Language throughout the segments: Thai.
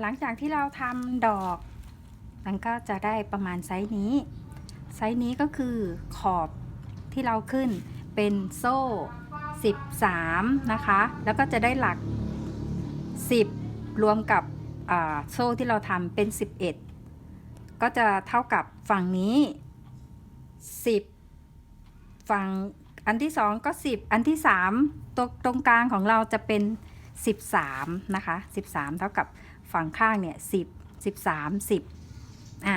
หลังจากที่เราทำดอก มันก็จะได้ประมาณไซส์นี้ ไซส์นี้ก็คือขอบที่เราขึ้นเป็นโซ่ 13 นะคะ แล้วก็จะได้หลัก 10 รวมกับโซ่ที่เราทำเป็น 11 ก็จะเท่ากับฝั่งนี้ 10 ฝั่งอันที่ 2 ก็ 10 อันที่ 3 ตัวตรงกลางของเราจะเป็น 13 นะคะ 13 เท่ากับ ฝั่งข้างเนี่ย10 13 10อ่า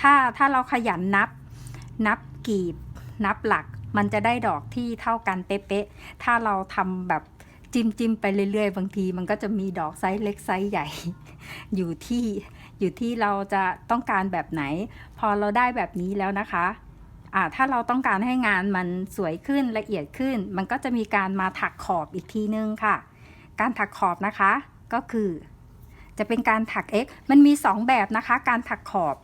ถ้าถ้าเราขยันนับนับกีบนับหลักมันจะได้ดอกที่เท่ากันเป๊ะๆ ถ้าเราทำแบบจิ้มจิ้มไปเรื่อยๆ บางที มันก็จะมีดอกไซส์เล็กไซส์ใหญ่ อยู่ที่อยู่ที่เราจะต้องการแบบไหน พอเราได้แบบนี้แล้วนะคะอ่าถ้าเราต้องการให้งานมันสวยขึ้นละเอียดขึ้น มันก็จะมีการมาถักขอบอีกทีนึงค่ะ การถักขอบนะคะก็คือ จะเป็นการถัก X มันมี 2 แบบนะคะ การถักขอบ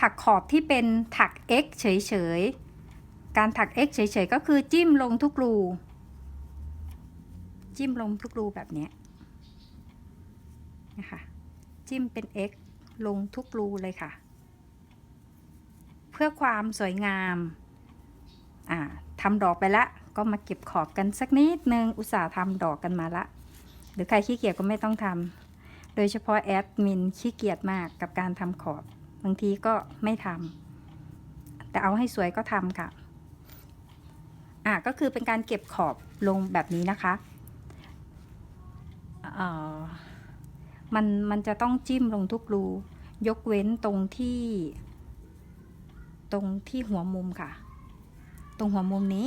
ถักขอบที่เป็นถัก X เฉยๆ การถัก X เฉยๆ ก็คือจิ้มลงทุกรู จิ้มลงทุกรูแบบนี้นะคะ จิ้มเป็น X ลงทุกรูเลยค่ะ เพื่อความสวยงามอ่าทำดอกไปละ ก็มาเก็บขอบกันสักนิดนึง อุตส่าห์ทำดอกกันมาละ หรือใครขี้เกียจก็ไม่ต้องทำ โดยเฉพาะแอดมินขี้เกียจมากกับการทำขอบ บางทีก็ไม่ทำแต่เอาให้สวยก็ทำค่ะ อะก็คือเป็นการเก็บขอบลงแบบนี้นะคะเอ่อมันมันจะต้องจิ้มลงทุกรู ยกเว้นตรงที่ ตรงที่หัวมุมค่ะ ตรงหัวมุมนี้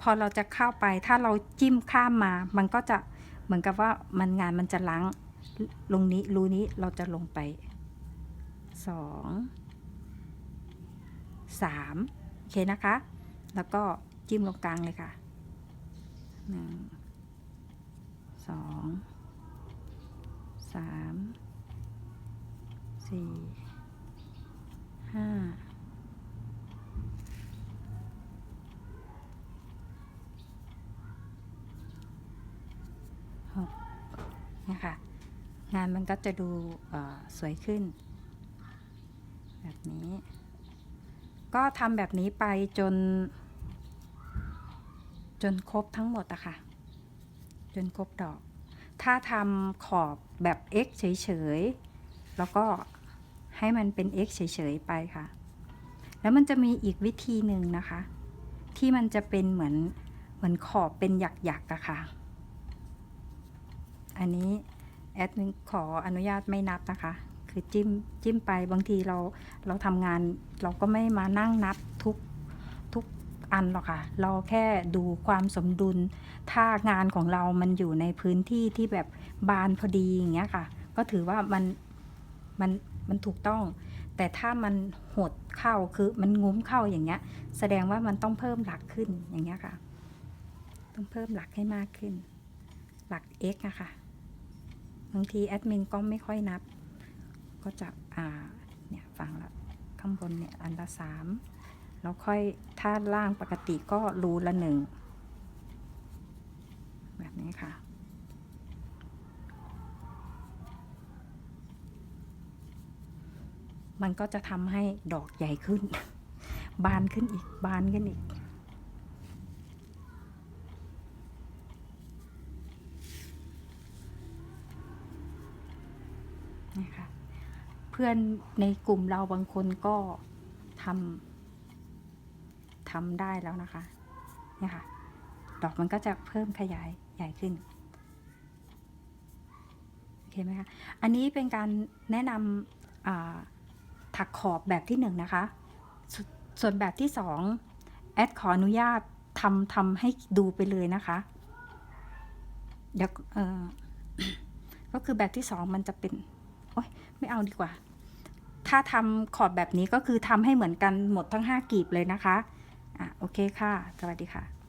พอเราจะเข้าไปถ้าเราจิ้มข้ามมา มันก็จะเหมือนกับว่ามันงานมันจะล้าง ลงนี้รูนี้เราจะลงไปสองสามโอเคนะคะ แล้วก็จิ้มลงกลางเลยค่ะหนึ่งสองสามสี่ห้าหกนะคะ งานมันก็จะดูสวยขึ้น แบบนี้ ก็ทำแบบนี้ไปจน จนครบทั้งหมดอะค่ะ จนครบดอก ถ้าทำขอบแบบ x เฉยๆ แล้วก็ให้มันเป็น x เฉยๆ ไปค่ะ แล้วมันจะมีอีกวิธีหนึ่งนะคะ ที่มันจะเป็นเหมือนเหมือนขอบเป็นหยักๆอะค่ะ อันนี้ แอดมินขออนุญาตไม่นับนะคะ คือจิ้มจิ้มไปบางทีเราเราทำงาน เราก็ไม่มานั่งนับทุกทุกอันหรอกค่ะ เราแค่ดูความสมดุล ถ้างานของเรามันอยู่ในพื้นที่ที่แบบบานพอดีอย่างเงี้ยค่ะ ก็ถือว่ามันมันมันถูกต้อง แต่ถ้ามันหดเข้าคือมันงุ้มเข้าอย่างเงี้ย แสดงว่ามันต้องเพิ่มหลักขึ้นอย่างเงี้ยค่ะ ต้องเพิ่มหลักให้มากขึ้น หลัก x อะค่ะ บางทีแอดมินก็ไม่ค่อยนับ ก็จะอ่าเนี่ยฟังละข้างบนเนี่ยอันละสามแล้วค่อยถ้าล่างปกติก็รูละหนึ่งแบบนี้ค่ะ มันก็จะทำให้ดอกใหญ่ขึ้น บานขึ้นอีกบานขึ้นอีก นี่ค่ะ เพื่อนในกลุ่มเราบางคนก็ทำทำได้แล้วนะคะ เนี่ยค่ะ ดอกมันก็จะเพิ่มขยายใหญ่ขึ้นโอเคไหมคะ อันนี้เป็นการแนะนำถักขอบแบบที่หนึ่งนะคะสส่วนแบบที่สองแอดขออนุญาตทำทำให้ดูไปเลยนะคะเดี๋ยวก็คือแบบที่สองมันจะเป็น โอ๊ยไม่เอาดีกว่า ถ้าทำขอบแบบนี้ก็คือทำให้เหมือนกันหมดทั้ง 5กลีบเลยนะคะอะโอเคค่ะ สวัสดีค่ะ